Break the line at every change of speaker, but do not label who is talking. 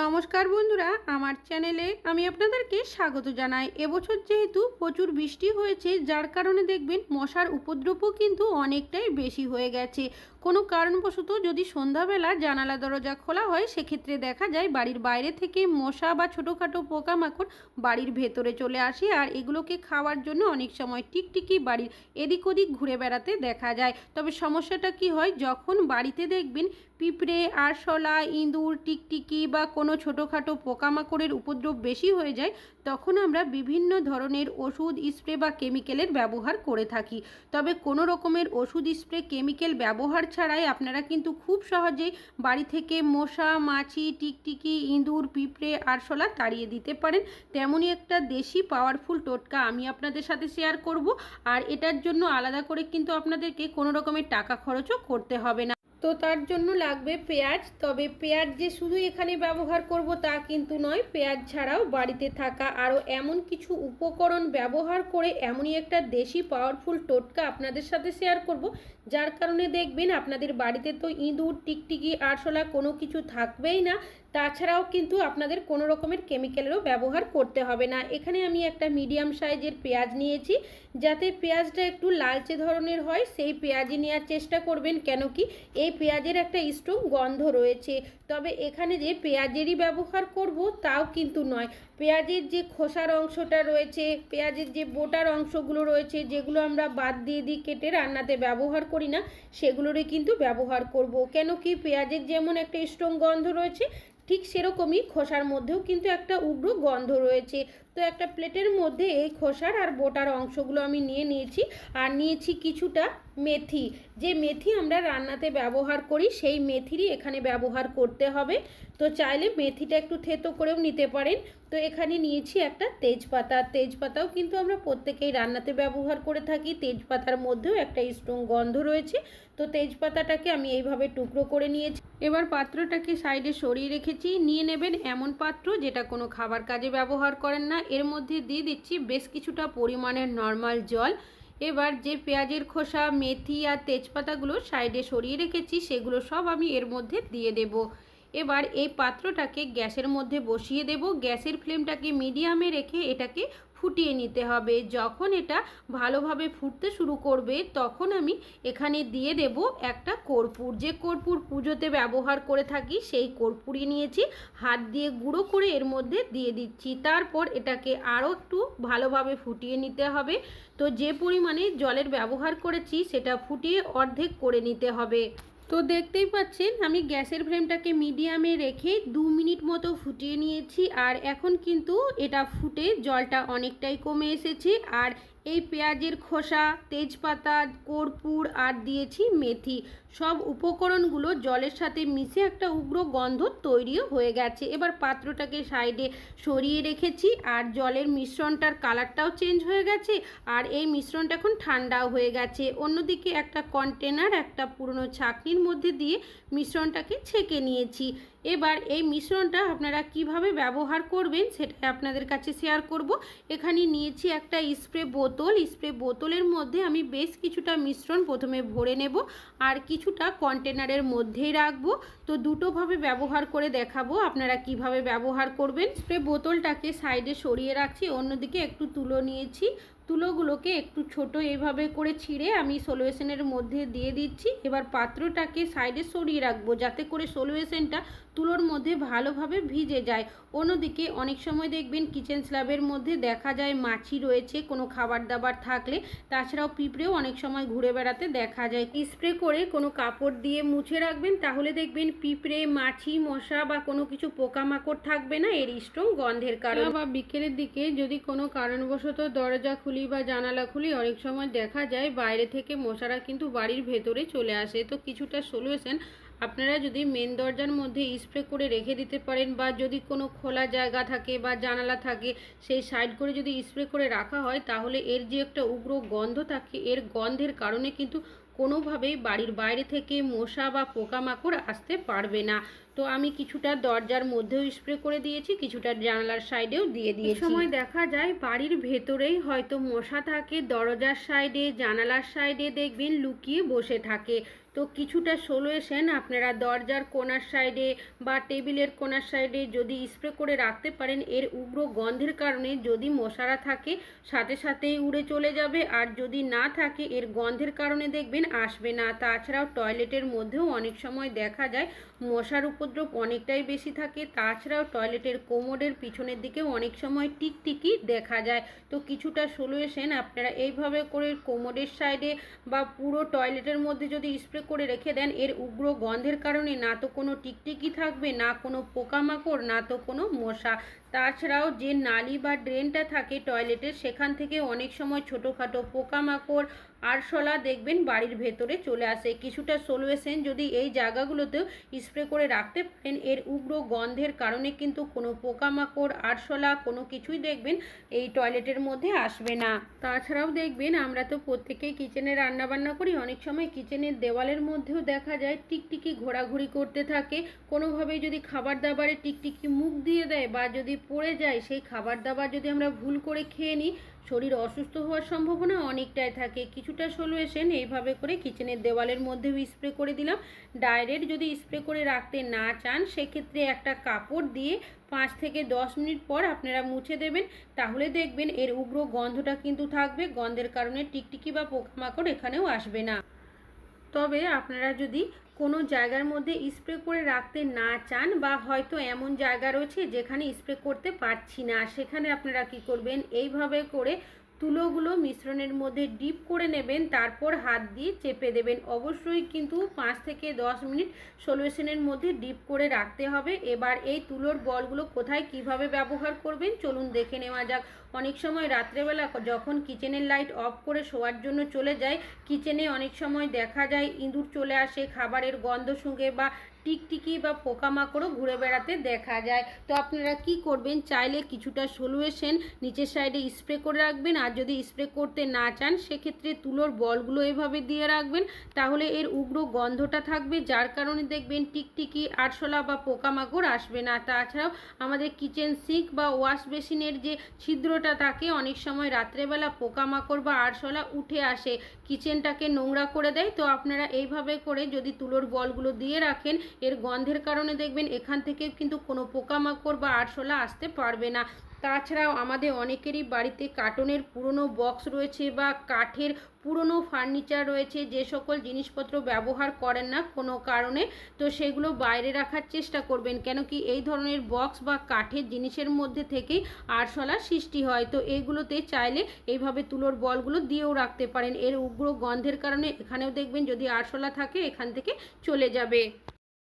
নমস্কার বন্ধুরা, আমার চ্যানেলে আমি আপনাদেরকে স্বাগত জানাই। এবছর যেহেতু প্রচুর বৃষ্টি হয়েছে, যার কারণে দেখবেন মশার উপদ্রবও কিন্তু অনেকটাই বেশি হয়ে গেছে। কোনো কারণবশত যদি সন্ধ্যাবেলা জানালা দরজা খোলা হয়, সেক্ষেত্রে দেখা যায় বাড়ির বাইরে থেকে মশা বা ছোটোখাটো পোকামাকড় বাড়ির ভেতরে চলে আসে আর এগুলোকে খাওয়ার জন্য অনেক সময় টিকটিকি বাড়ির এদিক ওদিক ঘুরে বেড়াতে দেখা যায়। তবে সমস্যাটা কি হয়, যখন বাড়িতে দেখবেন পিঁপড়ে, আরশোলা, ইঁদুর, টিকটিকি বা কোনো ছোটোখাটো পোকামাকড়ের উপদ্রব বেশি হয়ে যায়, তখন আমরা বিভিন্ন ধরনের ওষুধ, স্প্রে বা কেমিক্যালের ব্যবহার করে থাকি। তবে কোনো রকমের ওষুধ, স্প্রে, কেমিক্যাল ব্যবহার ছাড়াই আপনারা কিন্তু খুব সহজেই বাড়ি থেকে মশা, মাছি, টিকটিকি, ইঁদুর, পিঁপড়ে আরশোলা তাড়িয়ে দিতে পারেন। তেমনই একটা দেশি পাওয়ারফুল টোটকা আমি আপনাদের সাথে শেয়ার করব। আর এটার জন্য আলাদা করে কিন্তু আপনাদেরকে কোনো রকমের টাকা খরচও করতে হবে না। তো তার জন্য লাগবে পেঁয়াজ। তবে পেঁয়াজ যে শুধু এখানে ব্যবহার করব তা কিন্তু নয়, পেঁয়াজ ছাড়াও বাড়িতে থাকা আরও এমন কিছু উপকরণ ব্যবহার করে এমনই একটা দেশি পাওয়ারফুল টোটকা আপনাদের সাথে শেয়ার করব। যার কারণে দেখবেন আপনাদের বাড়িতে তো ইঁদুর, টিকটিকি, আরশোলা কোনো কিছু থাকবেই না। তাছাড়াও কিন্তু আপনাদের কোনো রকমের কেমিক্যালেরও ব্যবহার করতে হবে না। এখানে আমি একটা মিডিয়াম সাইজের পেঁয়াজ নিয়েছি। যাতে পেঁয়াজটা একটু লালচে ধরনের হয়, সেই পেঁয়াজই নেওয়ার চেষ্টা করবেন। কেন কি এই পেঁয়াজের একটা স্ট্রং গন্ধ রয়েছে। তবে এখানে যে পেঁয়াজেরই ব্যবহার করব, তাও কিন্তু নয়। পেঁয়াজের যে খোসার অংশটা রয়েছে, পেঁয়াজের যে বোটার অংশগুলো রয়েছে, যেগুলো আমরা বাদ দিয়ে দিই কেটে রান্নাতে ব্যবহার করি না, সেগুলোরই কিন্তু ব্যবহার করব। কেন কি পেঁয়াজের যেমন একটা স্ট্রং গন্ধ রয়েছে, ঠিক সেরকমই খোসার মধ্যেও কিন্তু একটা উগ্র গন্ধ রয়েছে। তো একটা প্লেটের মধ্যে এই খোসার আর বোটার অংশগুলো আমি নিয়ে নিয়েছি। আর নিয়েছি কিছুটা মেথি। যে মেথি আমরা রান্নাতে ব্যবহার করি, সেই মেথিরই এখানে ব্যবহার করতে হবে। তো চাইলে মেথিটা একটু থেতো করেও নিতে পারেন। তো এখানে নিয়েছি একটা তেজপাতা। তেজপাতাও কিন্তু আমরা প্রত্যেকেই রান্নাতে ব্যবহার করে থাকি। তেজপাতার মধ্যেও একটা স্ট্রং গন্ধ রয়েছে। তো তেজপাতাটাকে আমি এইভাবে টুকরো করে নিয়েছি। এবার পাত্রটাকে সাইডে সরিয়ে রেখেছি। নিয়ে নেবেন এমন পাত্র যেটা কোনো খাবার কাজে ব্যবহার করেন না। এর মধ্যে দিয়ে দিচ্ছি বেশ কিছুটা পরিমাণের নর্মাল জল। এবার যে পেঁয়াজের খোসা, মেথি আর তেজপাতাগুলো সাইডে সরিয়ে রেখেছি, সেগুলো সব আমি এর মধ্যে দিয়ে দেব। এবার এই পাত্রটাকে গ্যাসের মধ্যে বসিয়ে দেব। গ্যাসের ফ্লেমটাকে মিডিয়ামে রেখে এটাকে ফুটিয়ে নিতে হবে। যখন এটা ভালোভাবে ফুটতে শুরু করবে, তখন আমি এখানে দিয়ে দেব একটা কর্পূর। যে কর্পূর পুজোতে ব্যবহার করে থাকি, সেই কর্পূরই নিয়েছি। হাত দিয়ে গুঁড়ো করে এর মধ্যে দিয়ে দিচ্ছি। তারপর এটাকে আরও একটু ভালোভাবে ফুটিয়ে নিতে হবে। তো যে পরিমাণে জলের ব্যবহার করেছি, সেটা ফুটিয়ে অর্ধেক করে নিতে হবে। তো দেখতেই পাচ্ছেন, আমি গ্যাসের ফ্লেমটাকে মিডিয়ামে রেখে দু মিনিট মতো ফুটিয়ে নিয়েছি। আর এখন কিন্তু এটা ফুটে জলটা অনেকটাই কমে এসেছে। আর এই পেঁয়াজের খোসা, তেজপাতা, কর্পূর আর দিয়েছি মেথি। সব উপকরণগুলো জলের সাথে মিশে একটা উগ্র গন্ধ তৈরিও হয়ে গেছে। এবার পাত্রটাকে সাইডে সরিয়ে রেখেছি আর জলের মিশ্রণটার কালারটাও চেঞ্জ হয়ে গেছে আর এই মিশ্রণটা এখন ঠান্ডাও হয়ে গেছে। অন্যদিকে একটা কন্টেনার, একটা পুরনো ছাকনির মধ্যে দিয়ে মিশ্রণটাকে ছেঁকে নিয়েছি। এবার এই মিশ্রণটা আপনারা কীভাবে ব্যবহার করবেন সেটা আপনাদের কাছে শেয়ার করব। এখানে নিয়েছি একটা স্প্রে বোতল। স্প্রে বোতলের মধ্যে আমি বেশ কিছুটা মিশ্রণ প্রথমে ভরে নেব আর কিছুটা কন্টেনারের মধ্যেই রাখব। তো দুটোভাবে ব্যবহার করে দেখাবো আপনারা কীভাবে ব্যবহার করবেন। স্প্রে বোতলটাকে সাইডে সরিয়ে রাখছি, অন্যদিকে একটু তুলো নিয়েছি। তুলোগুলোকে একটু ছোট এইভাবে করে ছিঁড়ে আমি সলিউশনের মধ্যে দিয়ে দিচ্ছি। এবার পাত্রটাকে সাইডে সরিয়ে রাখব যাতে করে সলিউশনটা তুলোর মধ্যে ভালোভাবে ভিজে যায়। অন্যদিকে অনেক সময় দেখবেন কিচেন স্ল্যাবের মধ্যে দেখা যায় মাছি রয়েছে, কোনো খাবার দাবার থাকলে। তাছাড়াও পিঁপড়েও অনেক সময় ঘুরে বেড়াতে দেখা যায়। স্প্রে করে কোনো কাপড় দিয়ে মুছে রাখবেন, তাহলে দেখবেন পিঁপড়ে, মাছি, মশা বা কোনো কিছু পোকামাকড় থাকবে না, এর স্ট্রং গন্ধের কারণে। বা বিকেলের দিকে যদি কোনো কারণবশত দরজা খুলি বা জানালা খুলি অনেক সময় দেখা যায় বাইরে থেকে মশারা কিন্তু বাড়ির ভেতরে চলে আসে। তো কিছুটা সলিউশন আপনারা যদি মেন দরজার মধ্যে স্প্রে করে রেখে দিতে পারেন বা যদি কোনো খোলা জায়গা থাকে বা জানালা থাকে, সেই সাইড করে যদি স্প্রে করে রাখা হয়, তাহলে এর যে একটা উগ্র গন্ধ থাকে, এর গন্ধের কারণে কিন্তু কোনোভাবেই বাড়ির বাইরে থেকে মশা বা পোকামাকড় আসতে পারবে না। তো আমি কিছুটা দরজার মধ্যেও স্প্রে করে দিয়েছি কিছুটা জানালার সাইডেও দিয়ে দিয়েছি। সময় দেখা যায় বাড়ির ভেতরেই হয়তো মশা থাকে দরজার সাইডে জানালার সাইডে দেখবেন লুকিয়ে বসে থাকে। তো কিছুটা সলিউশন আপনারা দরজার কোণার সাইডে বা টেবিলের কোণার সাইডে যদি স্প্রে করে রাখতে পারেন, এর উগ্র গন্ধের কারণে যদি মশারা থাকে, সাথে সাথেই উড়ে চলে যাবে। আর যদি না থাকে, এর গন্ধের কারণে দেখবেন আসবে না। তাছাড়াও টয়লেটের মধ্যেও অনেক সময় দেখা যায়, মশার উপদ্রব অনেকটাই বেশি থাকে। তাছাড়াও টয়লেটের কোমরের পিছনের দিকেও অনেক সময় টিকটিকি দেখা যায়। তো কিছুটা সলিউশন আপনারা এইভাবে করে কোমরের সাইডে বা পুরো টয়লেটের মধ্যে যদি স্প্রে করে রেখে দেন। এর উগ্র গন্ধের কারণে না তো কোনো টিকটিকি থাকবে, না কোনো পোকামাকড়, না তো কোনো মশা। তাছাড়াও যে নালি বা ড্রেনটা থাকে টয়লেটের সেখান থেকে অনেক সময় ছোটোখাটো পোকামাকড়, আরশোলা দেখবেন বাড়ির ভেতরে চলে আসে। কিছুটা সলিউশন যদি এই জায়গাগুলোতেও স্প্রে করে রাখতে পারেন, এর উগ্র গন্ধের কারণে কিন্তু কোনো পোকামাকড়, আরশোলা কোনো কিছুই দেখবেন এই টয়লেটের মধ্যে আসবে না। তাছাড়াও দেখবেন আমরা তো প্রত্যেকেই কিচেনে রান্না বান্না করি, অনেক সময় কিচেনের দেওয়ালের মধ্যেও দেখা যায় টিকটিকি ঘোরাঘুরি করতে থাকে। কোনোভাবেই যদি খাবার দাবারে টিকটিকি মুখ দিয়ে দেয় বা যদি পড়ে যায়, সেই খাবার দাবার যদি আমরা ভুল করে খেয়ে নিই, শরীর অসুস্থ হওয়ার সম্ভাবনা অনেকটাই থাকে। কিছুটা সলিউশন এইভাবে করে কিচেনের দেওয়ালের মধ্যেও স্প্রে করে দিলাম। ডাইরেক্ট যদি স্প্রে করে রাখতে না চান, সেক্ষেত্রে একটা কাপড় দিয়ে পাঁচ থেকে দশ মিনিট পর আপনারা মুছে দেবেন। তাহলে দেখবেন এর উগ্র গন্ধটা কিন্তু থাকবে, গন্ধের কারণে টিকটিকি বা পোকামাকড় এখানেও আসবে না। তবে আপনারা যদি কোনো জায়গার মধ্যে স্প্রে করে রাখতে না চান বা হয়তো এমন জায়গা রয়েছে যেখানে স্প্রে করতে পারছি না, সেখানে আপনারা কি করবেন? এইভাবে করে তুলোগুলো মিশ্রণের মধ্যে ডিপ করে নেবেন, তারপর হাত দিয়ে চেপে দেবেন। অবশ্যই কিন্তু পাঁচ থেকে দশ মিনিট সলিউশনের মধ্যে ডিপ করে রাখতে হবে। এবার এই তুলোর বলগুলো কোথায় কীভাবে ব্যবহার করবেন চলুন দেখে নেওয়া যাক। অনেক সময় রাত্রেবেলা যখন কিচেনের লাইট অফ করে শোয়ার জন্য চলে যায়, কিচেনে অনেক সময় দেখা যায় ইঁদুর চলে আসে, খাবারের গন্ধ শুঁকে বা টিকটিকি বা পোকামাকড়ও ঘুরে বেড়াতে দেখা যায়। তো আপনারা কি করবেন? চাইলে কিছুটা সলুয়েশন নিচের সাইডে স্প্রে করে রাখবেন। আর যদি স্প্রে করতে না চান, সেক্ষেত্রে তুলোর বলগুলো এভাবে দিয়ে রাখবেন। তাহলে এর উগ্র গন্ধটা থাকবে, যার কারণে দেখবেন টিকটিকি, আরশোলা বা পোকামাকড় আসবে না। তাছাড়াও আমাদের কিচেন সিঙ্ক বা ওয়াশ বেসিনের যে ছিদ্রটা থাকে, অনেক সময় রাত্রেবেলা পোকামাকড় বা আরশোলা উঠে আসে। কিচেনটাকে নোংরা করে দেয়। তো আপনারা এইভাবে করে যদি তুলোর বলগুলো দিয়ে রাখেন এর গন্ধের কারণে দেখবেন এখান থেকে কিন্তু কোনো পোকামাকড় বা আরশোলা আসতে পারবে না। তাছাড়াও আমাদের অনেকেরই বাড়িতে কার্টনের পুরনো বক্স রয়েছে বা কাঠের পুরনো ফার্নিচার রয়েছে, যে সকল জিনিসপত্র ব্যবহার করেন না কোনো কারণে, তো সেগুলো বাইরে রাখার চেষ্টা করবেন। কেন কি এই ধরনের বক্স বা কাঠের জিনিসের মধ্যে থেকেই আরশোলা সৃষ্টি হয়। তো এইগুলোতে চাইলে এইভাবে তুলোর বলগুলো দিয়েও রাখতে পারেন। এর উগ্র গন্ধের কারণে এখানেও দেখবেন যদি আরশোলা থাকে, এখান থেকে চলে যাবে।